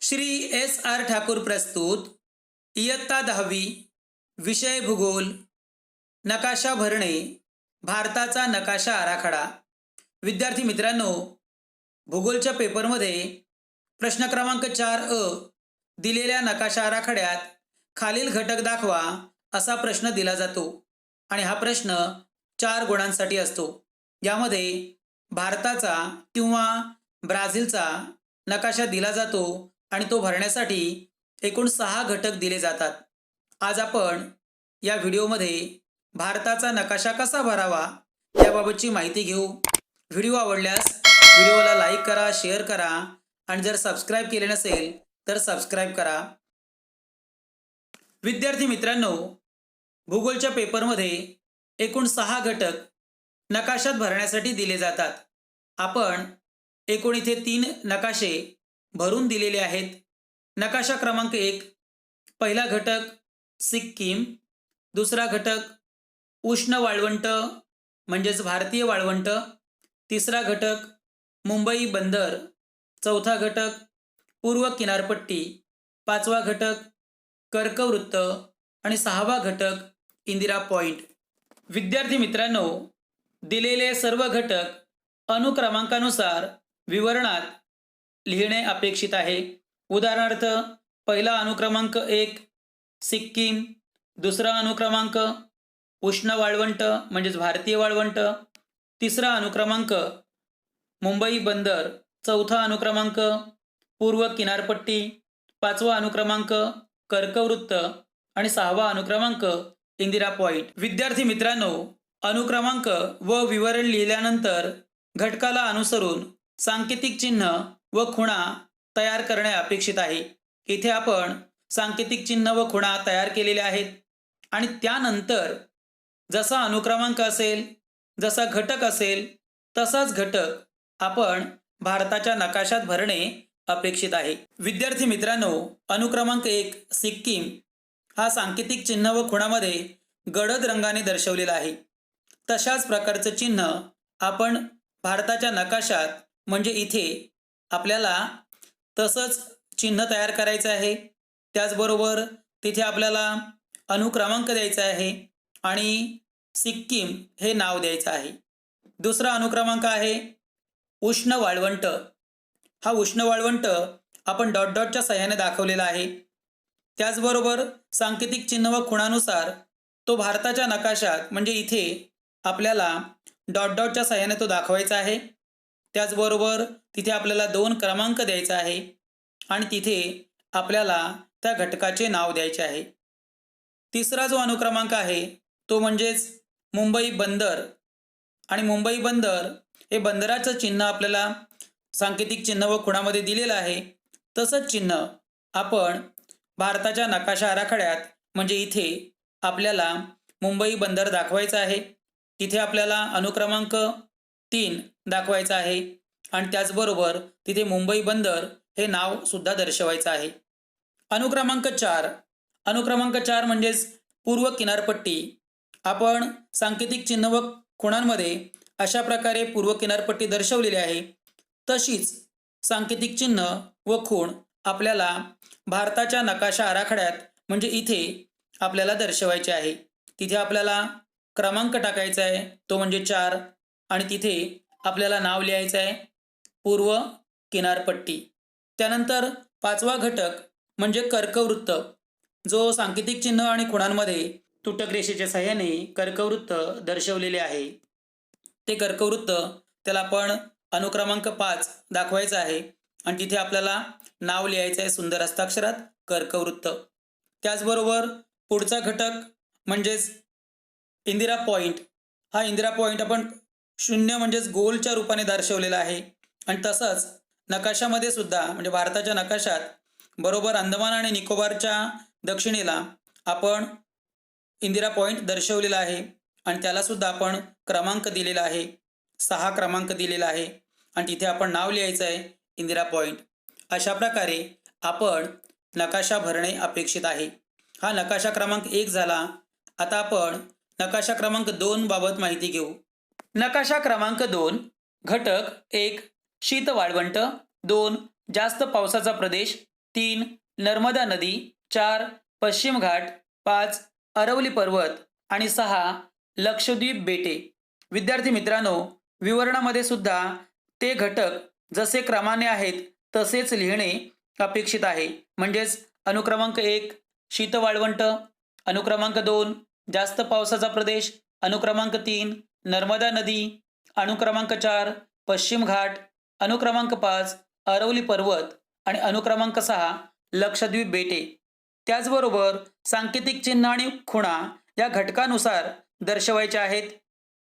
Shri S R Thakur प्रस्तुत इयत्ता दहावी विषय भूगोल नकाशा भरणे भारताचा नकाशा आराखडा. विद्यार्थी मित्रांनो भूगोलच्या पेपरमध्ये प्रश्न क्रमांक चार अ दिलेल्या नकाशा आराखड्यात खालील घटक दाखवा असा प्रश्न दिला जातो आणि हा प्रश्न चार गुणांसाठी असतो. यामध्ये भारताचा किंवा ब्राझीलचा नकाशा दिला जातो आणि तो भरण्यासाठी एकूण सहा घटक दिले जातात. आज आपण या व्हिडिओमध्ये भारताचा नकाशा कसा भरावा याबाबतची माहिती घेऊ. व्हिडिओ आवडल्यास व्हिडिओला लाईक करा शेअर करा आणि जर सबस्क्राईब केले नसेल तर सबस्क्राईब करा. विद्यार्थी मित्रांनो भूगोलच्या पेपरमध्ये एकूण सहा घटक नकाशात भरण्यासाठी दिले जातात. आपण एकूण इथे तीन नकाशे भरून दिलेले आहेत. नकाशा क्रमांक एक पहिला घटक सिक्कीम दुसरा घटक उष्ण वाळवंट म्हणजेच भारतीय वाळवंट तिसरा घटक मुंबई बंदर चौथा घटक पूर्व किनारपट्टी पाचवा घटक कर्कवृत्त आणि सहावा घटक इंदिरा पॉईंट विद्यार्थी मित्रांनो दिलेले सर्व घटक अनुक्रमांकानुसार विवरणात लिहिणे अपेक्षित आहे. उदाहरणार्थ पहिला अनुक्रमांक एक सिक्कीम. दुसरा अनुक्रमांक उष्ण वाळवंट म्हणजेच भारतीय वाळवंट. तिसरा अनुक्रमांक मुंबई बंदर. चौथा अनुक्रमांक पूर्व किनारपट्टी. पाचवा अनुक्रमांक कर्कवृत्त. आणि सहावा अनुक्रमांक इंदिरा पॉईंट विद्यार्थी मित्रांनो अनुक्रमांक व विवरण लिहिल्यानंतर घटकाला अनुसरून सांकेतिक चिन्ह व खुणा तयार करणे अपेक्षित आहे. इथे आपण सांकेतिक चिन्ह व खुणा तयार केलेल्या आहेत. आणि त्यानंतर जसा अनुक्रमांक असेल जसा घटक असेल तसाच घटक आपण भारताच्या नकाशात भरणे अपेक्षित आहे. विद्यार्थी मित्रांनो अनुक्रमांक एक सिक्कीम हा सांकेतिक चिन्ह व खुणामध्ये गडद रंगाने दर्शवलेला आहे. तशाच प्रकारचं चिन्ह आपण भारताच्या नकाशात म्हणजे इथे आपल्याला तसंच चिन्ह तयार करायचं आहे. त्याचबरोबर तिथे आपल्याला अनुक्रमांक द्यायचा आहे आणि सिक्कीम हे नाव द्यायचं आहे. दुसरा अनुक्रमांक आहे उष्ण वाळवंट. हा उष्ण वाळवंट आपण डॉट डॉटच्या सहाय्याने दाखवलेला आहे. त्याचबरोबर सांकेतिक चिन्ह व खुणानुसार तो भारताच्या नकाशात म्हणजे इथे आपल्याला डॉट डॉटच्या सहाय्याने तो दाखवायचा आहे. त्याचबरोबर तिथे आपल्याला दोन क्रमांक द्यायचा आहे आणि तिथे आपल्याला त्या घटकाचे नाव द्यायचे आहे. तिसरा जो अनुक्रमांक आहे तो म्हणजेच मुंबई बंदर. आणि मुंबई बंदर हे बंदराचं चिन्ह आपल्याला सांकेतिक चिन्ह व खुणामध्ये दिलेलं आहे. तसंच चिन्ह आपण भारताच्या नकाशा आराखड्यात म्हणजे इथे आपल्याला मुंबई बंदर दाखवायचं आहे. तिथे आपल्याला अनुक्रमांक तीन दाखवायचा आहे. आणि त्याचबरोबर तिथे मुंबई बंदर हे नाव सुद्धा दर्शवायचं आहे. अनुक्रमांक चार. अनुक्रमांक चार म्हणजेच पूर्व किनारपट्टी. आपण सांकेतिक चिन्ह व खुणांमध्ये अशा प्रकारे पूर्व किनारपट्टी दर्शवलेली आहे. तशीच सांकेतिक चिन्ह व खूण आपल्याला भारताच्या नकाशा आराखड्यात म्हणजे इथे आपल्याला दर्शवायचे आहे. तिथे आपल्याला क्रमांक टाकायचा आहे. तो म्हणजे चार. आणि तिथे आपल्याला नाव लिहायचं आहे पूर्व किनारपट्टी. त्यानंतर पाचवा घटक म्हणजे कर्कवृत्त. जो सांकेतिक चिन्ह आणि खुणांमध्ये तुटक रेषेच्या सहाय्याने कर्कवृत्त दर्शवलेले आहे. ते कर्कवृत्त त्याला आपण अनुक्रमांक पाच दाखवायचं आहे आणि तिथे आपल्याला नाव लिहायचं आहे सुंदर हस्ताक्षरात कर्कवृत्त. त्याचबरोबर पुढचा घटक म्हणजेच इंदिरा पॉईंट हा इंदिरा पॉईंट आपण शून्य म्हणजेच गोलच्या रूपाने दर्शवलेला आहे. आणि तसंच नकाशामध्ये सुद्धा म्हणजे भारताच्या नकाशात बरोबर अंदमान आणि निकोबारच्या दक्षिणेला आपण इंदिरा पॉईंट दर्शवलेला आहे. आणि त्याला सुद्धा आपण क्रमांक दिलेला आहे. सहा क्रमांक दिलेला आहे. आणि तिथे आपण नाव लिहायचं आहे इंदिरा पॉईंट अशा प्रकारे आपण नकाशा भरणे अपेक्षित आहे. हा नकाशा क्रमांक एक झाला. आता आपण नकाशा क्रमांक दोन बाबत माहिती घेऊ. नकाशा क्रमांक दोन घटक एक शीत वाळवंट दोन जास्त पावसाचा प्रदेश. तीन नर्मदा नदी. चार पश्चिम घाट. पाच अरवली पर्वत. आणि सहा लक्षद्वीप बेटे. विद्यार्थी मित्रांनो विवरणामध्ये सुद्धा ते घटक जसे क्रमाने आहेत तसेच लिहिणे अपेक्षित आहे. म्हणजेच अनुक्रमांक एक शीत वाळवंट अनुक्रमांक दोन जास्त पावसाचा प्रदेश. अनुक्रमांक तीन नर्मदा नदी अनुक्रमांक चार पश्चिम घाट अनुक्रमांक पाच अरवली पर्वत आणि अनुक्रमांक सहा लक्षद्वीप बेटे. त्याचबरोबर सांकेतिक चिन्ह आणि खुणा या घटकानुसार दर्शवायचे आहेत.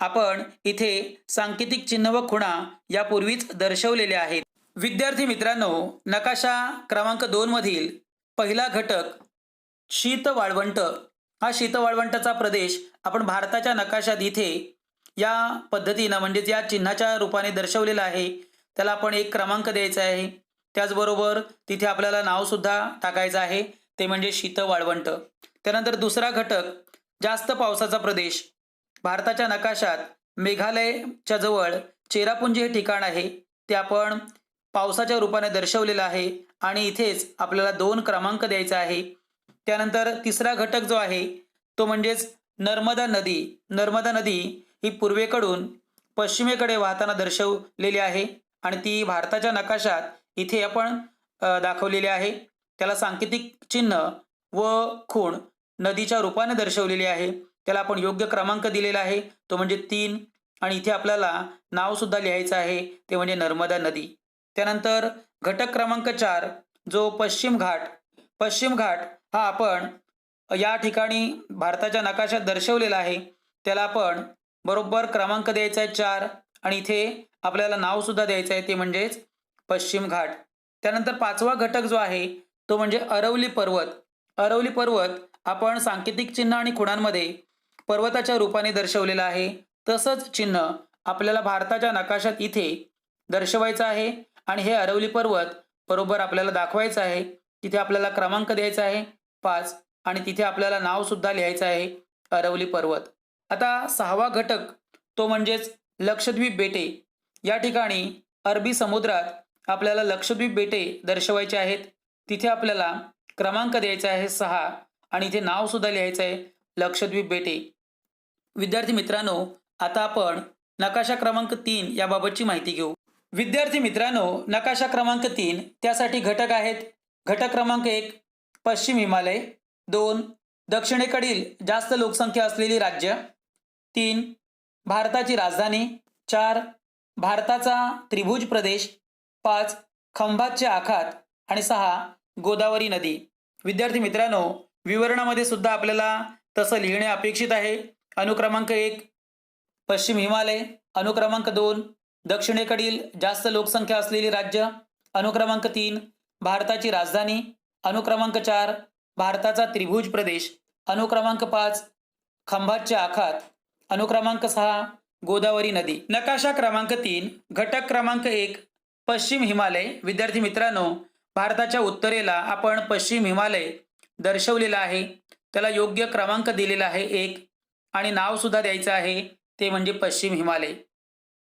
आपण इथे सांकेतिक चिन्ह व खुणा यापूर्वीच दर्शवलेले आहेत. विद्यार्थी मित्रांनो नकाशा क्रमांक दोन मधील पहिला घटक शीत वाळवंट हा शीत वाळवंटाचा प्रदेश आपण भारताच्या नकाशात इथे या पद्धतीनं म्हणजेच या चिन्हाच्या रूपाने दर्शवलेलं आहे. त्याला आपण एक क्रमांक द्यायचा आहे. त्याचबरोबर तिथे आपल्याला नावसुद्धा टाकायचं आहे. ते म्हणजे शीत वाळवंट. त्यानंतर दुसरा घटक जास्त पावसाचा प्रदेश. भारताच्या नकाशात मेघालयच्या जवळ चेरापुंजी हे ठिकाण आहे. ते आपण पावसाच्या रूपाने दर्शवलेलं आहे. आणि इथेच आपल्याला दोन क्रमांक द्यायचा आहे. त्यानंतर तिसरा घटक जो आहे तो म्हणजेच नर्मदा नदी. नर्मदा नदी ही पूर्वेकडून पश्चिमेकडे वाहताना दर्शवलेली आहे आणि ती भारताच्या नकाशात इथे आपण दाखवलेली आहे. त्याला सांकेतिक चिन्ह व खूण नदीच्या रूपाने दर्शवलेली आहे. त्याला आपण योग्य क्रमांक दिलेला आहे. तो म्हणजे तीन आणि इथे आपल्याला नाव सुद्धा लिहायचं आहे. ते म्हणजे नर्मदा नदी. त्यानंतर घटक क्रमांक चार जो पश्चिम घाट. पश्चिम घाट हा आपण या ठिकाणी भारताच्या नकाशात दर्शवलेला आहे. त्याला आपण बरोबर क्रमांक द्यायचा आहे चार आणि इथे आपल्याला नाव सुद्धा द्यायचं आहे ते म्हणजेच पश्चिम घाट. त्यानंतर पाचवा घटक जो आहे तो म्हणजे अरवली पर्वत. अरवली पर्वत आपण सांकेतिक चिन्ह आणि खुणांमध्ये पर्वताच्या रूपाने दर्शवलेला आहे. तसंच चिन्ह आपल्याला भारताच्या नकाशात इथे दर्शवायचं आहे आणि हे अरवली पर्वत बरोबर आपल्याला दाखवायचं आहे. तिथे आपल्याला क्रमांक द्यायचा आहे पाच आणि तिथे आपल्याला नाव सुद्धा लिहायचं आहे अरवली पर्वत. आता सहावा घटक तो म्हणजेच लक्षद्वीप बेटे. या ठिकाणी अरबी समुद्रात आपल्याला लक्षद्वीप बेटे दर्शवायचे आहेत. तिथे आपल्याला क्रमांक द्यायचा आहे सहा आणि इथे नाव सुद्धा लिहायचं आहे लक्षद्वीप बेटे. विद्यार्थी मित्रांनो आता आपण नकाशा क्रमांक तीन याबाबतची माहिती घेऊ. विद्यार्थी मित्रांनो नकाशा क्रमांक तीन त्यासाठी घटक आहेत. घटक क्रमांक एक पश्चिम हिमालय. दोन दक्षिणेकडील जास्त लोकसंख्या असलेली राज्य. तीन भारताची राजधानी. चार भारताचा त्रिभुज प्रदेश. पाच खंभातचे आखात. आणि सहा गोदावरी नदी. विद्यार्थी मित्रांनो विवरणामध्ये सुद्धा आपल्याला तसं लिहिणे अपेक्षित आहे. अनुक्रमांक एक पश्चिम हिमालय. अनुक्रमांक दोन दक्षिणेकडील जास्त लोकसंख्या असलेली राज्य. अनुक्रमांक तीन भारताची राजधानी. अनुक्रमांक चार भारताचा त्रिभुज प्रदेश. अनुक्रमांक पाच खंभातचे आखात. अनुक्रमांक सहा गोदावरी नदी. नकाशा क्रमांक तीन घटक क्रमांक एक पश्चिम हिमालय. विद्यार्थी मित्रांनो भारताच्या उत्तरेला आपण पश्चिम हिमालय दर्शवलेला आहे. त्याला योग्य क्रमांक दिलेला आहे एक आणि नाव सुद्धा द्यायचं आहे ते म्हणजे पश्चिम हिमालय.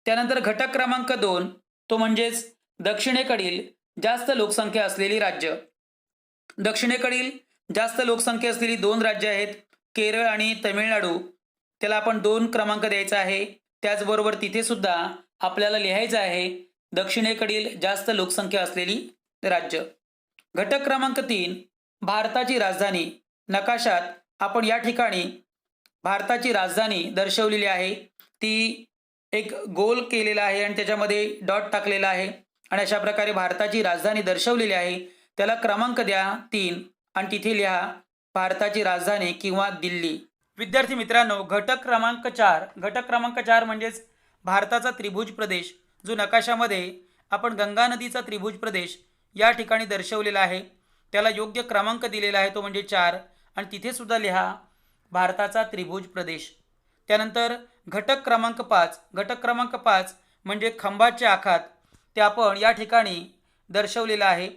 त्यानंतर घटक क्रमांक दोन तो म्हणजेच दक्षिणेकडील जास्त लोकसंख्या असलेली राज्य. दक्षिणेकडील जास्त लोकसंख्या असलेली दोन राज्य आहेत केरळ आणि तमिळनाडू. त्याला आपण दोन क्रमांक द्यायचा आहे. त्याचबरोबर तिथे सुद्धा आपल्याला लिहायचं आहे दक्षिणेकडील जास्त लोकसंख्या असलेली राज्य. घटक क्रमांक तीन भारताची राजधानी. नकाशात आपण या ठिकाणी भारताची राजधानी दर्शवलेली आहे. ती एक गोल केलेला आहे आणि त्याच्यामध्ये डॉट टाकलेला आहे. आणि अशा प्रकारे भारताची राजधानी दर्शवलेली आहे. त्याला क्रमांक द्या तीन आणि तिथे लिहा भारताची राजधानी किंवा दिल्ली. विद्यार्थी मित्रांनो घटक क्रमांक चार. घटक क्रमांक चार म्हणजेच भारताचा त्रिभुज प्रदेश जो नकाशामध्ये आपण गंगा नदीचा त्रिभुज प्रदेश या ठिकाणी दर्शवलेला आहे. त्याला योग्य क्रमांक दिलेला आहे तो म्हणजे चार. आणि तिथेसुद्धा लिहा भारताचा त्रिभुज प्रदेश. त्यानंतर घटक क्रमांक पाच. घटक क्रमांक पाच म्हणजे खंबाचे आखात. ते आपण या ठिकाणी दर्शवलेलं आहे.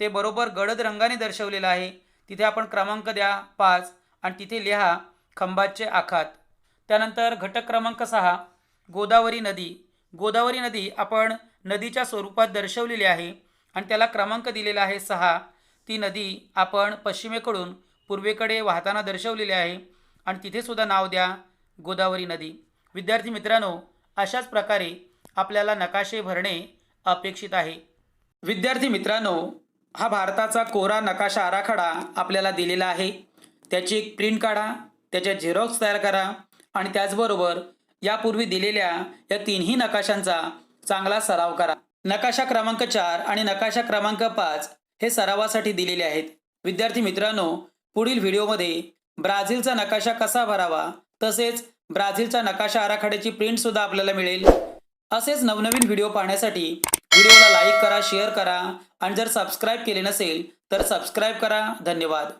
ते बरोबर गडद रंगाने दर्शवलेलं आहे. तिथे आपण क्रमांक द्या पाच. आणि तिथे लिहा खंबाचे आखात. त्यानंतर घटक क्रमांक सहा गोदावरी नदी. गोदावरी नदी आपण नदीच्या स्वरूपात दर्शवलेली आहे आणि त्याला क्रमांक दिलेला आहे सहा. ती नदी आपण पश्चिमेकडून पूर्वेकडे वाहताना दर्शवलेली आहे आणि तिथेसुद्धा नाव द्या गोदावरी नदी. विद्यार्थी मित्रांनो अशाच प्रकारे आपल्याला नकाशे भरणे अपेक्षित आहे. विद्यार्थी मित्रांनो हा भारताचा कोरा नकाशा आराखडा आपल्याला दिलेला आहे. त्याची एक प्रिंट काढा. त्याच्या झेरॉक्स तयार करा आणि त्याचबरोबर यापूर्वी दिलेल्या या तीनही नकाशांचा चांगला सराव करा. नकाशा क्रमांक चार आणि नकाशा क्रमांक पाच हे सरावासाठी दिलेले आहेत. विद्यार्थी मित्रांनो पुढील व्हिडिओमध्ये ब्राझीलचा नकाशा कसा भरावा तसेच ब्राझीलचा नकाशा आराखड्याची प्रिंट सुद्धा आपल्याला मिळेल. असेच नवनवीन व्हिडिओ पाहण्यासाठी व्हिडिओला लाईक करा शेअर करा आणि जर सबस्क्राईब केले नसेल तर सबस्क्राईब करा. धन्यवाद.